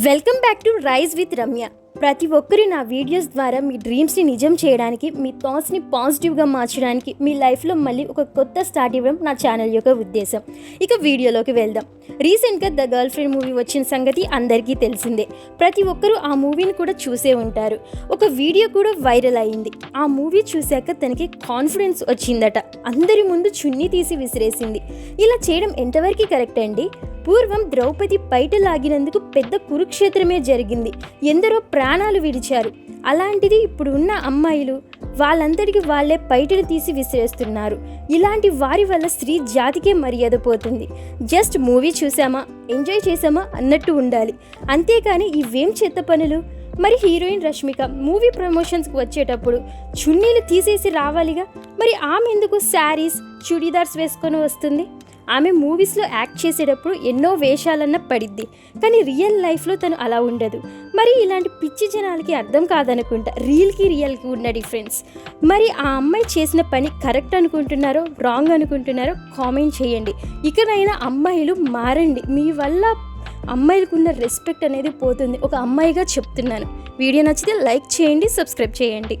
Welcome back to rise with Ramya. ప్రతి ఒక్కరు నా వీడియోస్ ద్వారా మీ డ్రీమ్స్ని నిజం చేయడానికి మీ థాట్స్ని పాజిటివ్గా మార్చడానికి మీ లైఫ్లో మళ్ళీ ఒక కొత్త స్టార్ట్ ఇవ్వడం నా ఛానల్ యొక్క ఉద్దేశం. ఇక వీడియోలోకి వెళ్దాం. రీసెంట్గా ద గర్ల్ ఫ్రెండ్ మూవీ వచ్చిన సంగతి అందరికీ తెలిసిందే. ప్రతి ఒక్కరూ ఆ మూవీని కూడా చూసే ఉంటారు. ఒక వీడియో కూడా వైరల్ అయింది. ఆ మూవీ చూశాక తనకి కాన్ఫిడెన్స్ వచ్చిందట. అందరి ముందు చున్నీ తీసి విసిరేసింది. ఇలా చేయడం ఎంతవరకు కరెక్ట్ అండి? పూర్వం ద్రౌపది బయట లాగినందుకు పెద్ద కురుక్షేత్రమే జరిగింది. ఎందరో ప్రాణాలు విడిచారు. అలాంటిది ఇప్పుడు ఉన్న అమ్మాయిలు వాళ్ళందరికీ వాళ్ళే బయటను తీసి విసిరేస్తున్నారు. ఇలాంటి వారి వల్ల స్త్రీ జాతికే మర్యాద పోతుంది. జస్ట్ మూవీ చూసామా ఎంజాయ్ చేసామా అన్నట్టు ఉండాలి. అంతేకాని ఇవేం చెత్త పనులు? మరి హీరోయిన్ రష్మిక మూవీ ప్రమోషన్స్కి వచ్చేటప్పుడు చున్నీలు తీసేసి రావాలిగా? మరి ఆమె ఎందుకు శారీస్ చుడీదార్స్ వేసుకొని వస్తుంది? ఆమె మూవీస్లో యాక్ట్ చేసేటప్పుడు ఎన్నో వేషాలన్న పడిద్ది. కానీ రియల్ లైఫ్లో తను అలా ఉండదు. మరి ఇలాంటి పిచ్చి జనాలకి అర్థం కాదనుకుంటా రియల్కి రియల్కి ఉన్న డిఫరెన్స్. మరి ఆ అమ్మాయి చేసిన పని కరెక్ట్ అనుకుంటున్నారో రాంగ్ అనుకుంటున్నారో కామెంట్ చేయండి. ఇకనైనా అమ్మాయిలు మారండి. మీ వల్ల అమ్మాయిలకు ఉన్న రెస్పెక్ట్ అనేది పోతుంది. ఒక అమ్మాయిగా చెప్తున్నాను. వీడియో నచ్చితే లైక్ చేయండి సబ్స్క్రైబ్ చేయండి.